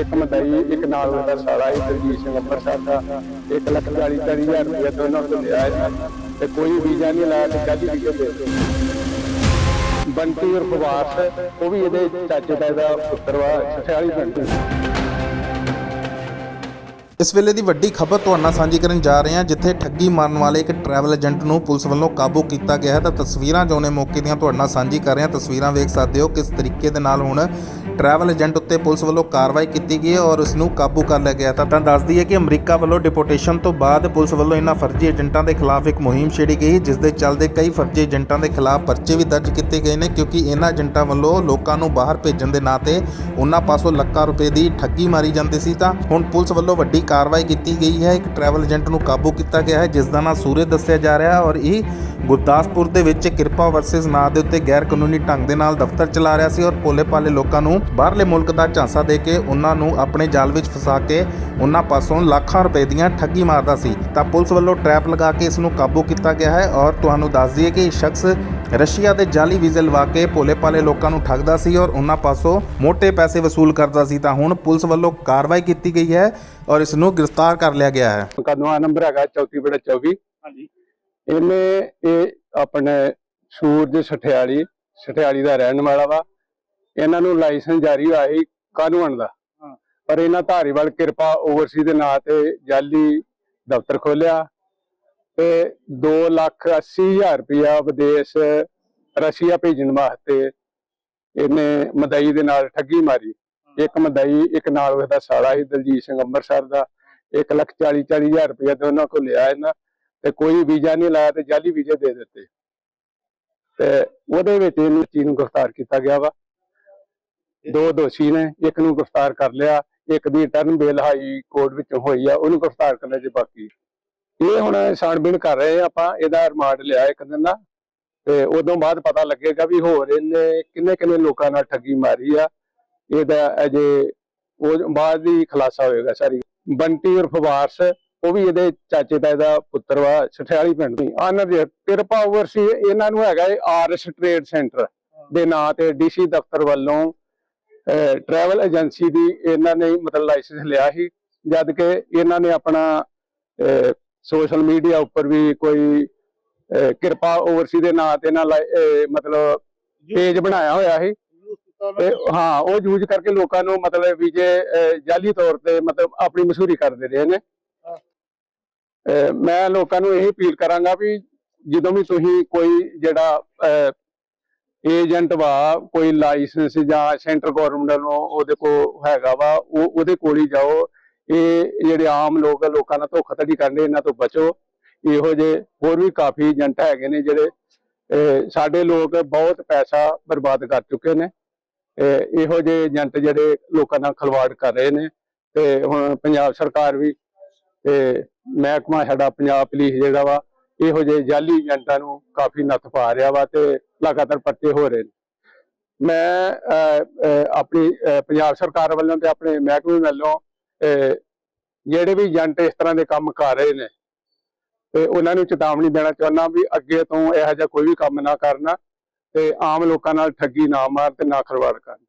ਇੱਕ ਮਦਈ ਇੱਕ ਨਾਲ ਉਹਦਾ ਸਾਲਾ ਹੀ ਦਲਜੀਤ ਸਿੰਘ ਅੰਮ੍ਰਿਤਸਰ ਦਾ। 1 ਲੱਖ 40 ਚਾਲੀ ਹਜ਼ਾਰ ਰੁਪਏ ਦੋਨੋਂ ਤੋਂ ਲਿਆ ਇਹਨਾਂ। ਤੇ ਕੋਈ ਵੀਜ਼ਾ ਨਹੀਂ ਲਾਇਆ ਤੇ ਜੱਜ ਵੀਜ਼ਾ ਦੇ ਬੰਟੀ ਉਰਫ ਵਾਰਸ, ਉਹ ਵੀ ਇਹਦੇ ਚਾਚੇ ਦਾ ਪੁੱਤਰ ਵਾ ਸਠਿਆਲੀ ਪਿੰਡ। ਇਸ ਵੇਲੇ ਦੀ ਵੱਡੀ ਖਬਰ ਤੁਹਾਡੇ ਨਾਲ ਸਾਂਝੀ ਕਰਨ ਜਾ ਰਹੇ ਹਾਂ, ਜਿੱਥੇ ਠੱਗੀ ਮਾਰਨ ਵਾਲੇ ਇੱਕ ਟਰੈਵਲ ਏਜੰਟ ਨੂੰ ਪੁਲਿਸ ਵੱਲੋਂ ਕਾਬੂ ਕੀਤਾ ਗਿਆ ਹੈ। ਤਾਂ ਤਸਵੀਰਾਂ ਜੋ ਨੇ ਮੌਕੇ ਦੀਆਂ ਤੁਹਾਡੇ ਨਾਲ ਸਾਂਝੀ ਕਰ ਰਹੇ ਹਾਂ। ਤਸਵੀਰਾਂ ਵੇਖ ਸਕਦੇ ਹੋ ਕਿਸ ਤਰੀਕੇ ਦੇ ਨਾਲ ਹੁਣ ਟਰੈਵਲ ਏਜੰਟ ਉੱਤੇ ਪੁਲਿਸ ਵੱਲੋਂ ਕਾਰਵਾਈ ਕੀਤੀ ਗਈ ਹੈ ਔਰ ਉਸ ਨੂੰ ਕਾਬੂ ਕਰ ਲਿਆ ਗਿਆ ਤਾਂ ਦੱਸਦੀ ਹੈ ਕਿ ਅਮਰੀਕਾ ਵੱਲੋਂ ਡਿਪੋਰਟੇਸ਼ਨ ਤੋਂ ਬਾਅਦ ਪੁਲਿਸ ਵੱਲੋਂ ਇਹਨਾਂ ਫਰਜ਼ੀ ਏਜੰਟਾਂ ਦੇ ਖਿਲਾਫ ਇੱਕ ਮੁਹਿੰਮ ਛੇੜੀ ਗਈ ਜਿਸ ਦੇ ਚੱਲਦੇ ਕਈ ਫਰਜ਼ੀ ਏਜੰਟਾਂ ਦੇ ਖਿਲਾਫ ਪਰਚੇ ਵੀ ਦਰਜ ਕੀਤੇ ਗਏ ਨੇ, ਕਿਉਂਕਿ ਇਹਨਾਂ ਏਜੰਟਾਂ ਵੱਲੋਂ ਲੋਕਾਂ ਨੂੰ ਬਾਹਰ ਭੇਜਣ ਦੇ ਨਾਂ ਤੇ ਉਹਨਾਂ ਪਾਸੋਂ ਲੱਖਾਂ ਰੁਪਏ ਦੀ ਠੱਗੀ ਮਾਰੀ ਜਾਂਦੀ ਸੀ। ਤਾਂ ਹੁਣ ਪੁਲਿਸ ਵੱਲੋਂ ਵੱਡੀ ਕਾਰਵਾਈ ਕੀਤੀ ਗਈ ਹੈ। ਇੱਕ ਟਰੈਵਲ ਏਜੰਟ ਨੂੰ ਕਾਬੂ ਕੀਤਾ ਗਿਆ ਹੈ, ਜਿਸ ਦਾ ਨਾਂ ਸੂਰਜ ਦੱਸਿਆ ਜਾ ਰਿਹਾ ਔਰ ਇਹ ਗੁਰਦਾਸਪੁਰ ਦੇ ਵਿੱਚ ਕਿਰਪਾ ਵਰਸਸ ਨਾਂ ਦੇ ਉੱਤੇ ਗੈਰ ਕਾਨੂੰਨੀ ਢੰਗ ਦੇ ਨਾਲ ਦਫ਼ਤਰ ਚਲਾ ਰਿਹਾ ਸੀ ਔਰ ਭੋਲੇ ਪਾਲੇ ਲੋਕਾਂ ਨੂੰ ਬਾਹਰਲੇ ਮੁਲਕ ਦਾ ਝਾਂਸਾ ਦੇ ਕੇ ਉਹਨਾਂ ਨੂੰ ਆਪਣੇ ਜਾਲ ਵਿੱਚ ਫਸਾ ਕੇ ਉਹਨਾਂ ਪਾਸੋਂ ਲੱਖਾਂ ਰੁਪਏ ਦੀਆਂ ਠੱਗੀ ਮਾਰਦਾ ਸੀ। ਤਾਂ ਪੁਲਿਸ ਵੱਲੋਂ ਟਰੈਪ ਲਗਾ ਕੇ ਇਸ ਨੂੰ ਕਾਬੂ ਕੀਤਾ ਗਿਆ ਹੈ ਔਰ ਤੁਹਾਨੂੰ ਦੱਸ ਦਈਏ ਕਿ ਇਹ ਸ਼ਖਸ ਰਸ਼ੀਆ ਦੇ ਜਾਲੀ ਵੀਜ਼ੇ ਲਵਾ ਕੇ ਭੋਲੇ-ਭਾਲੇ ਲੋਕਾਂ ਨੂੰ ਠੱਗਦਾ ਸੀ ਔਰ ਉਹਨਾਂ ਪਾਸੋਂ ਮੋٹے ਪੈਸੇ ਵਸੂਲ ਕਰਦਾ ਸੀ ਤਾਂ ਹੁਣ ਪੁਲਿਸ ਵੱਲੋਂ ਕਾਰਵਾਈ ਕੀਤੀ ਗਈ ਹੈ ਔਰ ਇਸ ਨੂੰ ਗ੍ਰਿਫਤਾਰ ਕਰ ਲਿਆ ਗਿਆ ਹੈ। ਮੁਕੱਦਮਾ ਨੰਬਰ ਹੈਗਾ 34 ਬੜਾ 24 ਹਾਂਜੀ। ਇਹਨੇ ਇਹ ਆਪਣੇ ਸੂਰਜ ਸਠਿਆਲੀ ਸਠਿਆਲੀ ਦਾ ਰਹਿਣ ਵਾਲਾ ਵਾ। ਇਹਨਾਂ ਨੂੰ ਲਾਇਸੈਂਸ ਜਾਰੀ ਹੋਇਆ ਸੀ ਕਾਨੂੰਨ ਦਾ ਹਾਂ। ਪਰ ਇਹਨਾਂ ਧਾਰੀਵਾਲ ਕਿਰਪਾ ਓਵਰਸੀ ਦੇ ਨਾਂ ਤੇ ਜਾਲੀ ਦਫ਼ਤਰ ਖੋਲਿਆ ਤੇ 2 ਲੱਖ 80 ਹਜ਼ਾਰ ਰੁਪਇਆ ਵਿਦੇਸ਼ ਰਸ਼ੀਆ ਭੇਜਣ ਵਾਸਤੇ ਇਹਨੇ ਮਦਈ ਦੇ ਨਾਲ ਠੱਗੀ ਮਾਰੀ। ਇੱਕ ਮਦਈ, ਇੱਕ ਨਾਲ ਉਹਦਾ ਸਾਲਾ ਸੀ, ਦਲਜੀਤ ਸਿੰਘ ਅੰਮ੍ਰਿਤਸਰ ਦਾ। 1 ਲੱਖ 40 40 ਹਜ਼ਾਰ ਰੁਪਇਆ ਦੋਨਾਂ ਕੋਲ ਲਿਆ ਇਹਨਾਂ ਤੇ ਕੋਈ ਵੀਜ਼ਾ ਨਹੀਂ ਲਾਇਆ ਤੇ ਜਾਲੀ ਵੀਜ਼ੇ ਦੇ ਦਿੱਤੇ। ਤੇ ਉਹਦੇ ਵਿੱਚ ਇਹਨੂੰ ਚੀਜ਼ ਗ੍ਰਿਫਤਾਰ ਕੀਤਾ ਗਿਆ ਵਾ। ਦੋ ਦੋਸ਼ੀ ਨੇ, ਇੱਕ ਨੂੰ ਗ੍ਰਿਫਤਾਰ ਕਰ ਲਿਆ, ਇੱਕ ਦੀ ਟਰਨ ਬੇਲ ਹਾਈ ਕੋਰਟ ਵਿੱਚੋਂ ਹੋਈ ਆ, ਉਹਨੂੰ ਗ੍ਰਿਫਤਾਰ ਕਰਨਾ ਜੇ ਬਾਕੀ। ਇਹ ਹੁਣ ਛਾਣਬੀਣ ਕਰ ਰਹੇ ਆ ਆਪਾਂ, ਇਹਦਾ ਰਿਮਾਂਡ ਲਿਆ ਇੱਕ ਦਿਨ ਦਾ। ਤੇ ਉਦੋਂ ਬਾਅਦ ਪਤਾ ਲੱਗੇਗਾ ਵੀ ਹੋਰ ਇਹਨੇ ਕਿੰਨੇ ਕਿੰਨੇ ਲੋਕਾਂ ਨਾਲ ਠੱਗੀ ਮਾਰੀ ਆ। ਇਹਦਾ ਅਜੇ ਉਹ ਬਾਅਦ ਹੀ ਖੁਲਾਸਾ ਹੋਏਗਾ ਸਾਰੀ। ਬੰਟੀ ਉਰਫ ਵਾਰਸ, ਉਹ ਵੀ ਇਹਦੇ ਚਾਚੇ ਦਾ ਇਹਦਾ ਪੁੱਤਰ ਵਾ, ਸਠਿਆਲੀ ਪਿੰਡ ਦੀ। ਆਨਰ ਦੇ ਕਿਰਪਾ ਓਵਰਸੀ ਇਹਨਾਂ ਨੂੰ ਹੈਗਾ ਆਰਐਸ ਟ੍ਰੇਡ ਸੈਂਟਰ ਦੇ ਨਾਂ ਤੇ ਡੀਸੀ ਦਫ਼ਤਰ ਵੱਲੋਂ ਟਰੈਵਲ ਏਜੰਸੀ ਦੀ ਇਹਨਾਂ ਨੇ ਮਤਲਬ ਲਾਇਸੈਂਸ ਲਿਆ ਸੀ। ਜਦ ਕਿ ਇਹਨਾਂ ਨੇ ਆਪਣਾ ਸੋਸ਼ਲ ਮੀਡੀਆ ਉੱਪਰ ਵੀ ਕੋਈ ਕਿਰਪਾ ਓਵਰਸੀ ਦੇ ਨਾਂ ਤੇ ਨਾਲ ਮਤਲਬ ਪੇਜ ਬਣਾਇਆ ਹੋਇਆ ਸੀ। ਤੇ ਹਾਂ ਉਹ ਯੂਜ਼ ਕਰਕੇ ਲੋਕਾਂ ਨੂੰ ਮਤਲਬ ਵੀ ਜੇ ਜਾਲੀ ਤੌਰ ਤੇ ਮਤਲਬ ਆਪਣੀ ਮਸ਼ਹੂਰੀ ਕਰਦੇ ਰਹੇ ਨੇ। ਮੈਂ ਲੋਕਾਂ ਨੂੰ ਇਹ ਅਪੀਲ ਕਰਾਂਗਾ ਵੀ ਜਦੋਂ ਵੀ ਤੁਸੀਂ ਕੋਈ ਜਿਹੜਾ ਏਜੰਟ ਵਾ ਕੋਈ ਲਾਇਸੈਂਸ ਜਾਂ ਸੈਂਟਰ ਗਵਰਨਮੈਂਟ ਨੂੰ ਉਹਦੇ ਕੋ ਹੈਗਾ ਵਾ ਉਹ ਉਹਦੇ ਕੋਲ ਹੀ ਜਾਓ। ਇਹ ਜਿਹੜੇ ਆਮ ਲੋਕ ਲੋਕਾਂ ਨਾਲ ਧੋਖਾਧੜੀ ਕਰਦੇ ਇਹਨਾਂ ਤੋਂ ਬਚੋ। ਇਹੋ ਜਿਹੇ ਹੋਰ ਵੀ ਕਾਫੀ ਏਜੰਟ ਹੈਗੇ ਨੇ ਜਿਹੜੇ ਸਾਡੇ ਲੋਕ ਬਹੁਤ ਪੈਸਾ ਬਰਬਾਦ ਕਰ ਚੁੱਕੇ ਨੇ। ਇਹੋ ਜਿਹੇ ਏਜੰਟ ਜਿਹੜੇ ਲੋਕਾਂ ਨਾਲ ਖਲਵਾੜ ਕਰ ਰਹੇ ਨੇ। ਤੇ ਹੁਣ ਪੰਜਾਬ ਸਰਕਾਰ ਵੀ, ਤੇ ਮਹਿਕਮਾ ਸਾਡਾ ਪੰਜਾਬ ਪੁਲਿਸ ਜਿਹੜਾ ਵਾ, ਇਹੋ ਜਿਹੇ ਜਾਲੀ ਏਜੰਟਾਂ ਨੂੰ ਕਾਫੀ ਨੱਥ ਪਾ ਰਿਹਾ ਵਾ ਤੇ ਲਗਾਤਾਰ ਪਰਚੇ ਹੋ ਰਹੇ ਨੇ। ਮੈਂ ਆਪਣੀ ਪੰਜਾਬ ਸਰਕਾਰ ਵੱਲੋਂ ਤੇ ਆਪਣੇ ਮਹਿਕਮੇ ਵੱਲੋਂ ਜਿਹੜੇ ਵੀ ਏਜੰਟ ਇਸ ਤਰ੍ਹਾਂ ਦੇ ਕੰਮ ਕਰ ਰਹੇ ਨੇ, ਤੇ ਉਹਨਾਂ ਨੂੰ ਚੇਤਾਵਨੀ ਦੇਣਾ ਚਾਹੁੰਦਾ ਵੀ ਅੱਗੇ ਤੋਂ ਇਹੋ ਜਿਹਾ ਕੋਈ ਵੀ ਕੰਮ ਨਾ ਕਰਨਾ ਤੇ ਆਮ ਲੋਕਾਂ ਨਾਲ ਠੱਗੀ ਨਾ ਮਾਰ ਤੇ ਨਾ ਖਰਵਾੜ ਕਰਨ।